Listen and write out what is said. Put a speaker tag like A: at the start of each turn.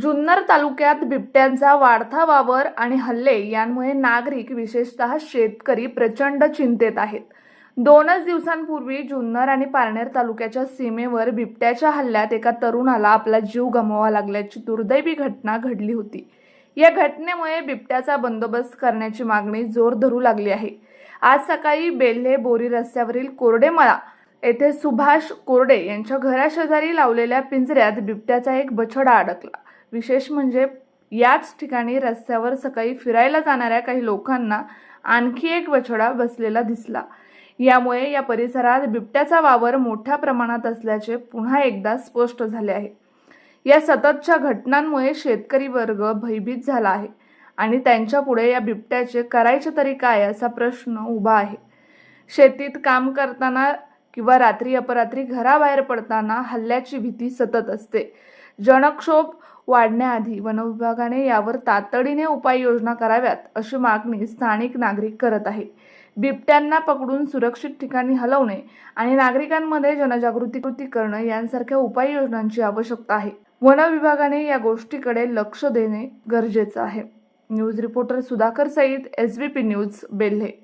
A: जुन्नर तालुक्यात बिबट्यांचा वाढता वावर आणि हल्ले यांमुळे नागरिक विशेषतः शेतकरी प्रचंड चिंतेत आहेत. दोनच दिवसांपूर्वी जुन्नर आणि पारनेर तालुक्याच्या सीमेवर बिबट्याच्या हल्ल्यात एका तरुणाला आपला जीव गमवावा लागल्याची दुर्दैवी घटना घडली होती. या घटनेमुळे बिबट्याचा बंदोबस्त करण्याची मागणी जोर धरू लागली आहे. आज सकाळी बेल्हे बोरी रस्त्यावरील कोरडेमळा येथे सुभाष कोरडे यांच्या घराशेजारी लावलेल्या पिंजऱ्यात बिबट्याचा एक बछडा अडकला. विशेष म्हणजे याच ठिकाणी रस्त्यावर सकाळी फिरायला जाणाऱ्या काही लोकांना आणखी एक बछडा बसलेला दिसला. यामुळे या परिसरात बिबट्याचा वावर मोठ्या प्रमाणात असल्याचे पुन्हा एकदा स्पष्ट झाले आहे. या सततच्या घटनांमुळे शेतकरी वर्ग भयभीत झाला आहे आणि त्यांच्यापुढे या बिबट्याचे करायचे तरी काय असा प्रश्न उभा आहे. शेतीत काम करताना किंवा रात्री अपरात्री घराबाहेर पडताना हल्ल्याची भीती सतत असते. जनक्षोभ वाढण्याआधी वनविभागाने यावर तातडीने उपाययोजना कराव्यात अशी मागणी स्थानिक नागरिक करत आहे बिबट्यांना पकडून सुरक्षित ठिकाणी हलवणे आणि नागरिकांमध्ये जनजागृती कृती करणं यांसारख्या उपाययोजनांची आवश्यकता आहे. वन विभागाने या गोष्टीकडे लक्ष देणे गरजेचं आहे. News reporter Sudhakar Saeed S B P news Belhe.